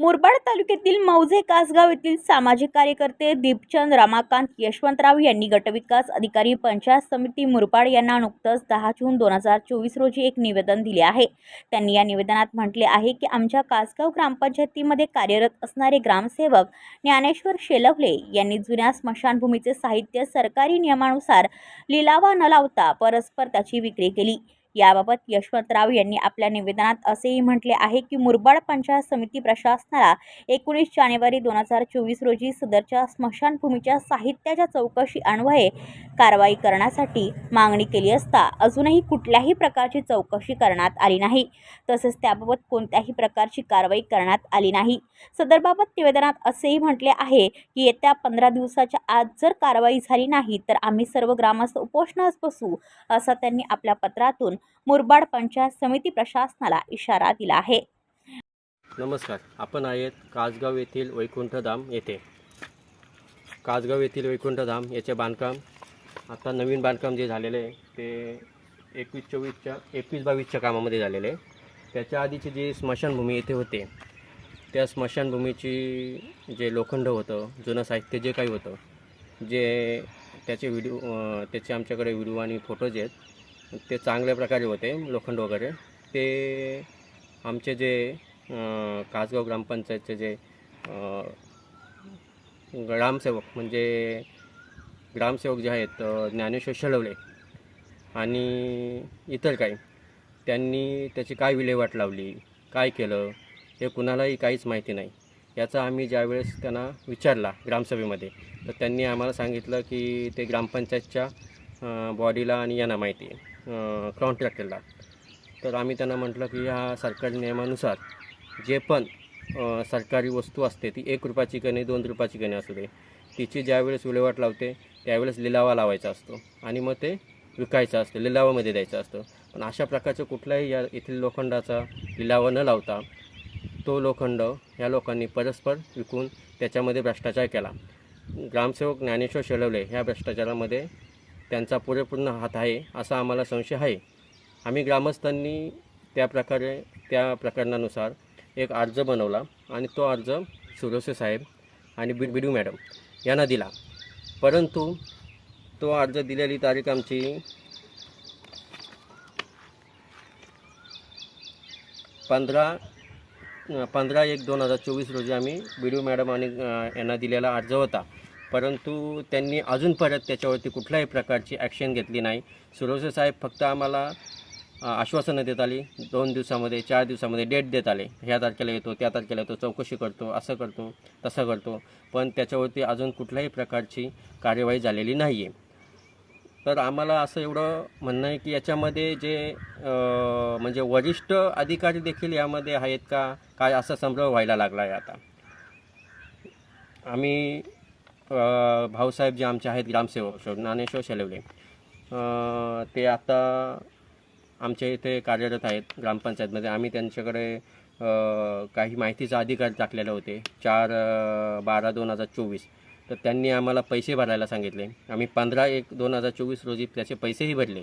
मुरबाड तालुक्यातील मौजे कासगाव येथील सामाजिक कार्यकर्ते दीपचंद रमाकांत यशवंतराव यांनी गटविकास अधिकारी पंचायत समिती मुरबाड यांना नुकतंच दहा जून दोन हजार चोवीस रोजी एक निवेदन दिले आहे. त्यांनी या निवेदनात म्हटले आहे की आमच्या कासगाव ग्रामपंचायतीमध्ये कार्यरत असणारे ग्रामसेवक ज्ञानेश्वर शेलवले यांनी जुन्या स्मशानभूमीचे साहित्य सरकारी नियमानुसार लिलावा न लावता परस्पर त्याची विक्री केली. याबाबत यशवंतराव यांनी आपल्या निवेदनात असेही म्हटले आहे की मुरबाड पंचायत समिती प्रशासनाला एकोणीस जानेवारी दोन हजार चोवीस रोजी सदरच्या स्मशानभूमीच्या साहित्याच्या चौकशी अन्वये कारवाई करण्यासाठी मागणी केली असता अजूनही कुठल्याही प्रकारची चौकशी करण्यात आली नाही. तसेच त्याबाबत कोणत्याही प्रकारची कारवाई करण्यात आली नाही. सदरबाबत निवेदनात असेही म्हटले आहे की येत्या पंधरा दिवसाच्या आत जर कारवाई झाली नाही तर आम्ही सर्व ग्रामस्थ उपोषणास बसू असं त्यांनी आपल्या पत्रातून मुरबाड पंचायत समिती प्रशासनाला इशारा दिला आहे. नमस्कार आपण आहेत कासगाव येथील वैकुंठधाम येथे. कासगाव येथील वैकुंठधाम याचे बांधकाम आता नवीन बांधकाम जे झालेलं आहे ते एकवीस चोवीसच्या एकवीस बावीसच्या कामामध्ये झालेलं आहे. त्याच्या आधीची जी स्मशानभूमी येथे होते त्या स्मशानभूमीची जे लोखंड होतं जुनं साहित्य जे काही होतं जे त्याचे व्हिडिओ त्याचे आमच्याकडे व्हिडिओ आणि फोटोज आहेत ते चांगल्या प्रकारे होते लोखंड वगैरे. ते आमचे जे कासगाव ग्रामपंचायतचे जे ग्रामसेवक म्हणजे ग्रामसेवक जे आहेत ज्ञानेश्वर शळवले आणि इतर काही त्यांनी त्याची काय विल्हेवाट लावली काय केलं हे कुणालाही काहीच माहिती नाही. याचा आम्ही ज्यावेळेस त्यांना विचारला ग्रामसभेमध्ये तर त्यांनी आम्हाला सांगितलं की ते ग्रामपंचायतच्या बॉडीला आणि यांना माहिती आहे. कॉन्ट्रॅक्टरला तर आम्ही त्यांना म्हटलं की ह्या सरकारी नियमानुसार जे पण सरकारी वस्तू असते ती एक रुपयाची कणी दोन रुपयाची कणी असू दे तिची ज्यावेळेस विल्हेवाट लावते त्यावेळेस लिलावा लावायचा असतो आणि मग ते विकायचं असतं लिलावामध्ये द्यायचं असतं. पण अशा प्रकारचं कुठल्याही या येथील लोखंडाचा लिलावा न लावता तो लोखंड ह्या लोकांनी परस्पर विकून त्याच्यामध्ये भ्रष्टाचार केला. ग्रामसेवक ज्ञानेश्वर शेळवले ह्या भ्रष्टाचारामध्ये त्यांचा पुरेपूर्ण हात आहे असा आम्हाला संशय आहे. आम्ही ग्रामस्थांनी त्या प्रकारे त्या प्रकरणानुसार एक अर्ज बनवला आणि तो अर्ज सुरोसे साहेब आणि बी बिडू मॅडम यांना दिला. परंतु तो अर्ज दिलेली तारीख आमची पंधरा पंधरा एक दोन हजार चोवीस रोजी आम्ही बी डी मॅडम आणि यांना दिलेला अर्ज होता. परंतु त्यांनी अजून परत त्याच्यावरती कुठल्याही प्रकारची ॲक्शन घेतली नाही. सुरोसे साहेब फक्त आम्हाला आश्वासनं देत आली. दोन दिवसामध्ये चार दिवसामध्ये डेट देत आले. ह्या तारखेला येतो त्या तारखेला येतो चौकशी करतो असं करतो तसं करतो. पण त्याच्यावरती अजून कुठल्याही प्रकारची कार्यवाही झालेली नाही आहे तर आम्हाला असं एवढं म्हणणं आहे की याच्यामध्ये जे म्हणजे वरिष्ठ अधिकारी देखील यामध्ये आहेत का? काय असा संभ्रम व्हायला लागला आहे आता? आम्ही भाऊसाहेब जे आमचे आहेत ग्रामसेवक शो- ज्ञानेश्वर शेलवले. ते आता आमच्या इथे कार्यरत आहेत ग्रामपंचायतमध्ये. आम्ही त्यांच्याकडे काही माहितीचा अधिकार टाकलेले होते. चार बारा दोन हजार चोवीस. तर त्यांनी आम्हाला पैसे भरायला सांगितले. आम्ही पंधरा एक दोन हजार चोवीस रोजी त्याचे पैसेही भरले.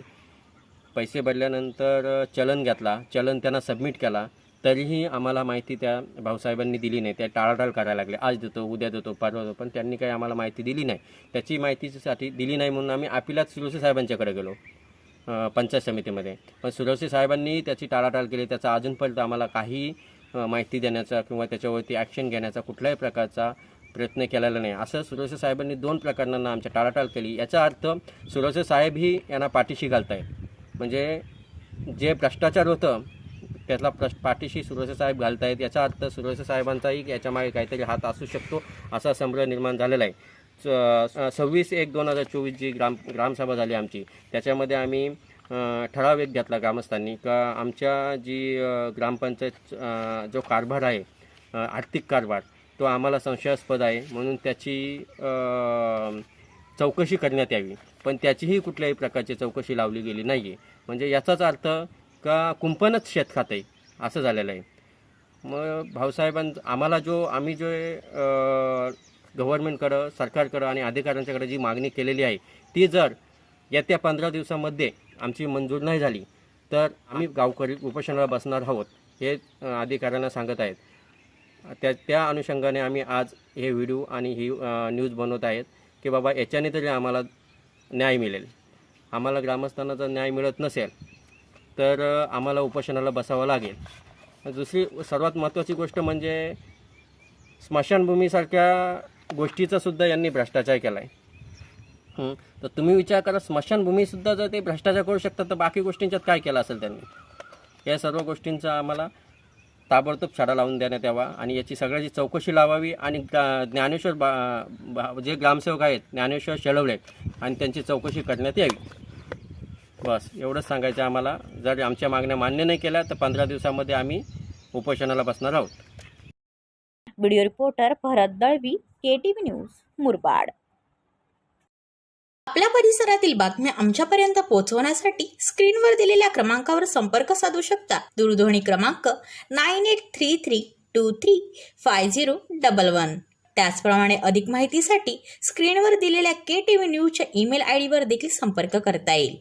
पैसे भरल्यानंतर चलन घेतला. चलन त्यांना सबमिट केला. तरीही आम्हाला माहिती त्या भाऊसाहेबांनी दिली नाही. त्या टाळाटाळ करायला लागले. आज देतो उद्या देतो परवा देतो पण त्यांनी काही आम्हाला माहिती दिली नाही. त्याची माहितीसाठी दिली नाही म्हणून आम्ही अपिलात सुरोसे साहेबांच्याकडे गेलो पंचायत समितीमध्ये. पण सुरवसे साहेबांनी त्याची टाळाटाळ केली. त्याचा अजूनपर्यंत आम्हाला काही माहिती देण्याचा किंवा त्याच्यावरती ॲक्शन घेण्याचा कुठल्याही प्रकारचा प्रयत्न केलेला नाही. असं सुरवसे साहेबांनी दोन प्रकरणांना आमच्या टाळाटाळ केली. याचा अर्थ सुरवसे साहेबही यांना पाठीशी घालत आहेत म्हणजे जे भ्रष्टाचार होतं त्यातला प्रश पाठीशी सुरवसे साहेब घालतायत याचा अर्थ सुरवसे साहेबांचाही याच्यामागे काहीतरी हात असू शकतो असा संभ्रम निर्माण झालेला आहे. स- सव्वीस एक दोन हजार चोवीस जी ग्राम ग्रामसभा झाली आमची त्याच्यामध्ये आम्ही ठराव एक घेतला ग्रामस्थांनी का आमच्या जी ग्रामपंचायत जो कारभार आहे आर्थिक कारभार तो आम्हाला संशयास्पद आहे. म्हणून त्याची चौकशी करण्यात यावी. पण त्याचीही कुठल्याही प्रकारची चौकशी लावली गेली नाही आहे म्हणजे याचाच अर्थ का कुंपणच शेत खात आहे असं झालेलं आहे. मग भाऊसाहेबां आम्हाला जो आम्ही जो गव्हर्नमेंटकडं सरकारकडं आणि अधिकाऱ्यांच्याकडे जी मागणी केलेली आहे ती जर येत्या पंधरा दिवसामध्ये आमची मंजूर नाही झाली तर आम्ही गावकरी उपोषणाला बसणार आहोत हे अधिकाऱ्यांना सांगत आहेत. त्या त्या अनुषंगाने आम्ही आज हे व्हिडिओ आणि ही न्यूज बनवत आहेत की बाबा याच्याने तरी आम्हाला न्याय मिळेल. आम्हाला ग्रामस्थांना जर न्याय मिळत नसेल तर आम्हाला उपोषणाला बसावं लागेल. दुसरी सर्वात महत्त्वाची गोष्ट म्हणजे स्मशानभूमीसारख्या गोष्टीचासुद्धा यांनी भ्रष्टाचार केला आहे तर तुम्ही विचार करा स्मशानभूमीसुद्धा जर ते भ्रष्टाचार करू शकतात तर बाकी गोष्टींच्यात काय केलं असेल त्यांनी? या सर्व गोष्टींचा आम्हाला ताबडतोब शाळा लावून देण्यात यावा आणि याची सगळ्याची चौकशी लावावी आणि ज्ञानेश्वर बा बा- जे ग्रामसेवक आहेत ज्ञानेश्वर शेळवले आणि त्यांची चौकशी करण्यात यावी. बस एवढंच सांगायचं आम्हाला. जर आमच्या मागण्या मान्य नाही केल्या तर पंधरा दिवसामध्ये आम्ही उपोषणाला बसणार आहोत. Video reporter Bharat Dalvi K T V news Murbad. आपल्या परिसरातील बातम्या आमच्यापर्यंत पोहोचवण्यासाठी स्क्रीनवर दिलेल्या क्रमांकावर संपर्क साधू शकता. दूरध्वनी क्रमांक nine eight three three two three five zero double one त्याचप्रमाणे अधिक माहितीसाठी स्क्रीनवर दिलेल्या के टी व्ही न्यूजच्या ईमेल आय डीवर देखील संपर्क करता येईल.